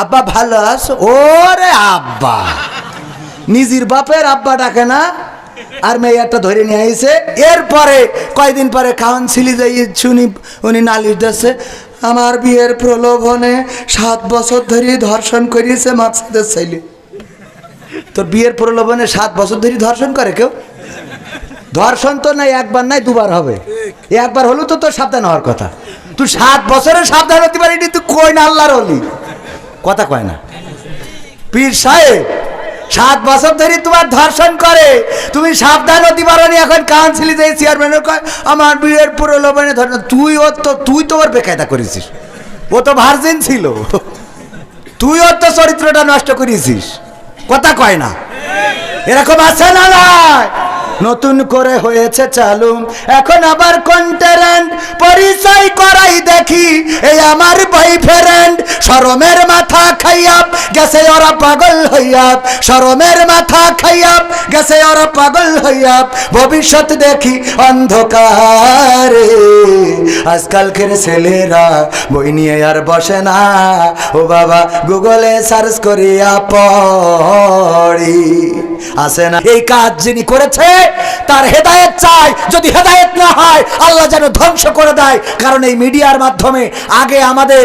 আব্বা ভালো আছো? ওরে আব্বা। নিজের বাপের আব্বা ডাকে না, আর মেয়েটা ধরে নিয়ে আইছে। এরপরে কয়দিন পরে কাউন্সিলি যাই শুনি, উনি নালিশ দিচ্ছে আমার বিয়ের প্রলোভনে সাত বছর ধরে ধর্ষণ করিয়েছে মাছেদের ছেলে। তোর বিয়ের প্রলোভনে সাত বছর ধরে ধর্ষণ করে কেউ? ধর্ষণ তো নাই, একবার নাই, দুবার হবে। একবার হলো তো তোর সাবধান হওয়ার কথা। তুই সাত বছরের সাবধান হতে পারিনি, তুই কই না আল্লাহর হলি কথা কয় না। পীর সাহেব, সাত বছর ধরে তোমার ধর্ষণ করে। তুমি সাবধান হতে পারোনি এখন কাউন্সিলে যাই চেয়ারম্যানের কয়, আমার বিয়ের প্রলোভনে ধর্ষণ তুই ও তো তুই তো ওর বেকায়দা করেছিস। ও তো ভার্জিন ছিল। তুই ওর তো চরিত্রটা নষ্ট করেছিস। কথা কয় না। এরকম আছে না নয় নতুন করে হয়েছে চালু। এখন আবার কন্টেরেন্ট পরিচয় করাই দেখি। এই আমার বয়ফ্রেন্ড শরমের মাথা খাইয়াপ গেছে ওরা পাগল হইয়াপ শরমের মাথা খাইয়াপ গেছে ওরা পাগল হইয়াপ ভবিষ্যৎ দেখি অন্ধকারে। আজকালকের ছেলেরা বই নিয়ে আর বসে না। ও বাবা, গুগলে সার্চ করিয়া পড়ি। আসে না। এই কাজ যিনি করেছে তার হেদায়েত চাই যদি হেদায়েত না হয়, আল্লাহ যেন ধ্বংস করে দেয়। কারণ এই মিডিয়ার মাধ্যমে আগে আমাদের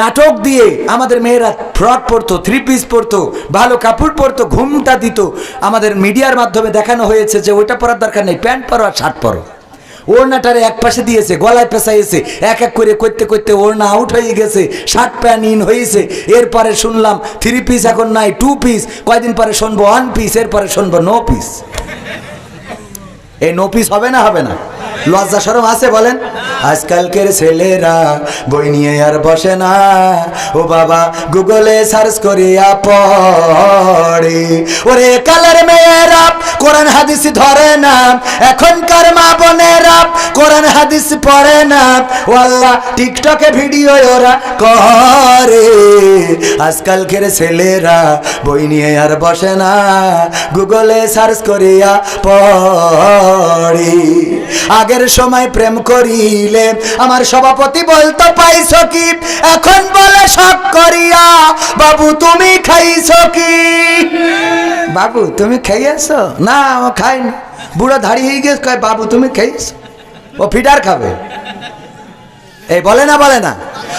নাটক দিয়ে আমাদের মেয়েরা ফ্রক পরতো থ্রি পিস পরতো, ভালো কাপড় পরতো, ঘুমটা দিত। আমাদের মিডিয়ার মাধ্যমে দেখানো হয়েছে যে ওইটা পরার দরকার নেই, প্যান্ট পরো আর শার্ট পরো। ওড়নাটারে এক পাশে দিয়েছে, গলায় পেঁচাইছে, এক এক করে করতে করতে ওড়না আউট হয়ে গেছে, শার্ট প্যান্ট ইন হয়েছে। এরপরে শুনলাম থ্রি পিস এখন নাই টু পিস কয়দিন পরে শুনব ওয়ান পিস এরপরে শুনব নো পিস এই নোপিস হবে না হবে না? লজ্জা সরম আছে বলেন? আজকালকের ছেলেরা বই নিয়ে আর বসে না। ও বাবা, গুগলে সার্চ করিয়া পড়ে। ওরে কালার মেয়েরা, কোরআন, হাদিস ধরে না। এখনকার মা বোনেরা হাদিস পড়ে না। ও আল্লাহ টিকটকে ভিডিও ওরা করে। আজকালকের ছেলেরা বই নিয়ে আর বসে না। গুগলে সার্চ করিয়া পড়ে। আগের সময় প্রেম করিলে আমার সভাপতি বলতো পাইছো কি এখন বলে শখ করিয়া। বাবু, তুমি খাইছ কি? বাবু, তুমি খাইয়েছো না খাইনি বুড়ো দাঁড়িয়ে গেছে। কয়, বাবু, তুমি খাইয়েছো ও ফিডার খাবে। এই বলে না বলে না।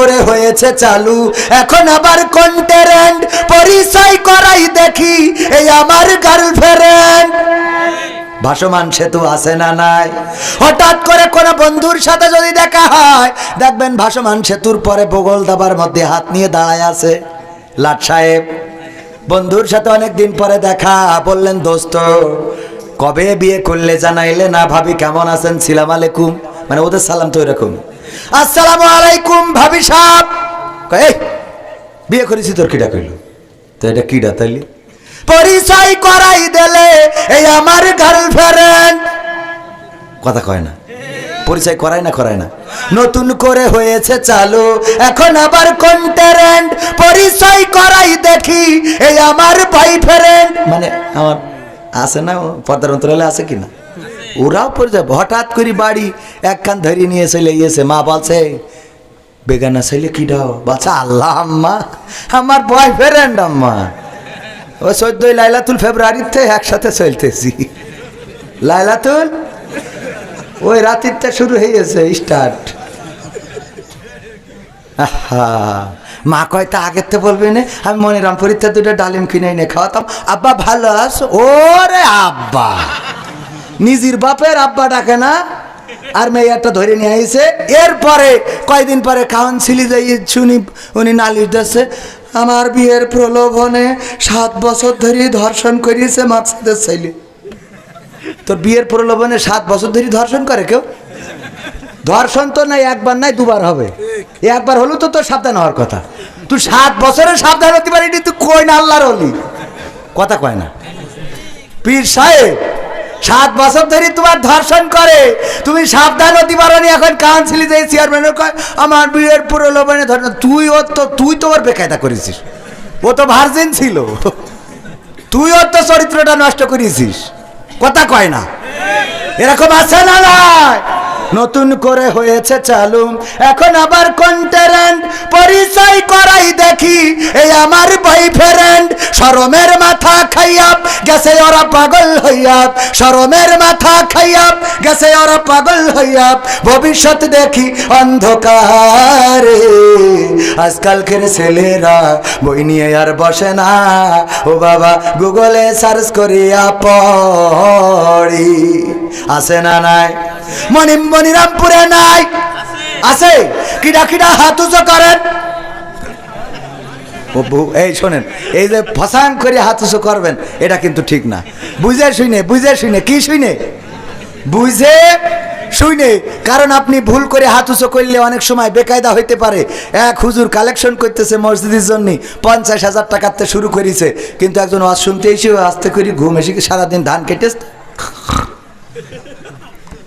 করে হয়েছে চালু। এখন আবার কন্টেরেন্ট পরিচয় করাই দেখি, এই আমার গার্লফ্রেন্ড ভাসমান সেতু আছে না নাই। হঠাৎ করে কোনো বন্ধুর সাথে যদি দেখা হয়, দেখবেন ভাসমান সেতুর পরে বগল দাবার মধ্যে হাত নিয়ে দাঁড়ায় আছে। লাট সাহেব, বন্ধুর সাথে অনেক দিন পরে দেখা, বললেন, দোস্ত, কবে বিয়ে করলে জানাইলে না ভাবি কেমন আছেন? সিলাম আলাইকুম। মানে ওদের সালাম তো এরকম। আসসালামু আলাইকুম ভাবি এই, বিয়ে করেছি তোর কিডা কইল? তো এটা কিডা তাইলি? পরিচয় করাই দিলে এই আমার গার্লফ্রেন্ড কথা কয় না। পরিচয় করায় না করায় না। নতুন করে হয়েছে চালু, এখন আবার কন্টেরেন্ট পরিচয় করাই দেখি এই আমার বয়ফ্রেন্ড মানে আমার আছে না পর্দার অন্তরালে আছে কি না ওরাও পরিচয় হঠাৎ করে বাড়ি একখান ধরিয়ে নিয়ে চলে গিয়েছে। মা বলছে, বেগানা ছেলে কি ডাও বাচ্চা আল্লাহ আম্মা, আমার বয়ফ্রেন্ড আম্মা। ও চোদ্দই লাইলাতুল ফেব্রুয়ারিতে একসাথে চলতেছি। লাইলাতুল? ওই রাতিরটা শুরু হয়ে গেছে স্টার্ট মা কয়টা আগের তো বলবি না, আমি মনিরামপুরিতে দুটো ডালিম কিনে এনে খাওয়াতাম। আব্বা, ভালো আছো? ওরে আব্বা নিজের বাপের আব্বা ডাকে না, আর মেয়েটা ধরে নিয়ে আইছে। এরপরে কয়দিন পরে কাউন্সিলি যাই শুনি, উনি নালিশ দিচ্ছে আমার বিয়ের প্রলোভনে সাত বছর ধরে ধর্ষণ করিয়েছে মাছেদের ছেলে। তোর বিয়ের প্রলোভনে সাত বছর ধরে ধর্ষণ করে কেউ? ধর্ষণ তো নাই, একবার নাই, দুবার হবে। একবার হলো তো তোর সাবধান হওয়ার কথা। তুই সাত বছরের সাবধান হতে পারিনি, তুই কই না আল্লাহর অলি? কথা কয় না। পীর সাহেব সাত বছর ধরে তোমার ধর্ষণ করে। তুমি সাবধান হতে পারো এখন কাউন্সিলে যে চেয়ারম্যানের আমার বিয়ের প্রলোভনে লোভনে ধর তুই ও তো তুই তো ওর বেকায়দা করেছিস। ও তো ভার্জিন ছিল। তুই ওর তো চরিত্রটা নষ্ট করেছিস। কথা কয় না। এরকম আছে না নয় নতুন করে হয়েছে চালু। এখন আবার কন্টেরেন্ট পরিচয় করাই দেখি। এই আমার বয়ফ্রেন্ড শরমের মাথা খাইয়াপ গেছে ওরা পাগল হইয়াপ শরমের মাথা খাইয়াপ গেছে ওরা পাগল হইয়াপ ভবিষ্যৎ দেখি অন্ধকারে। আজকালকের ছেলেরা বই নিয়ে আর বসে না। ও বাবা, গুগলে সার্চ করিয়া পড়ি। আসে না নাই? মণিম মনিরামপুরে নাই। আছে? কিডা কিডা হাত উঁচু করেন। এই শোনেন, এই যে ফসাং করে হাত উঁচু করবেন, এটা কিন্তু ঠিক না। বুঝে শুনে বুঝে শুনে, কি শুনে? বুঝে শুনে, কারণ আপনি ভুল করে হাত উঁচু করলে অনেক সময় বেকায়দা হইতে পারে। এক হুজুর কালেকশন করতেছে মসজিদের জন্য, পঞ্চাশ হাজার টাকাতে শুরু করেছে, কিন্তু একজন ওয়াজ শুনতে এসে আস্তে করে ঘুম এসে সারাদিন ধান কেটে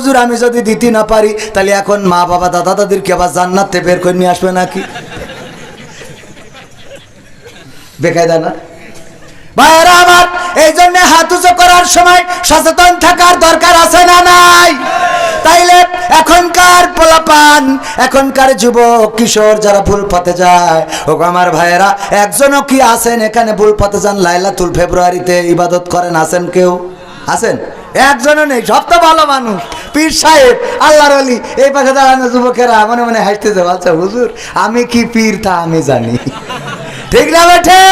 হুজুর, আমি যদি দিতে না পারি, তাহলে এখন মা বাবা, দাদা দাদিরকে আবার জান্নাতে বের করে নিয়ে আসবে নাকি? বেকায়দা না? আমার এই জন্য হাত উঁচু করার সময় সচেতন থাকার দরকার আছে না নাই? তাইলে এখনকার পোলাপান, এখনকার যুবক, কিশোর যারা ভুল পথে যায় আমার ভাইয়েরা, একজনও কি আছেন এখানে ভুল পথে যান? লাইলাতুল ফেব্রুয়ারিতে ইবাদত করেন, আছেন কেউ? আছেন? একজনও নেই, সব তো ভালো মানুষ। পীর সাহেব, আল্লাহর আলী এই পাশে দাঁড়ানো যুবকেরা মনে মনে হাসতেছে আচ্ছা হুজুর, আমি কি পীর তা আমি জানি। ঠিক না, বেঠে?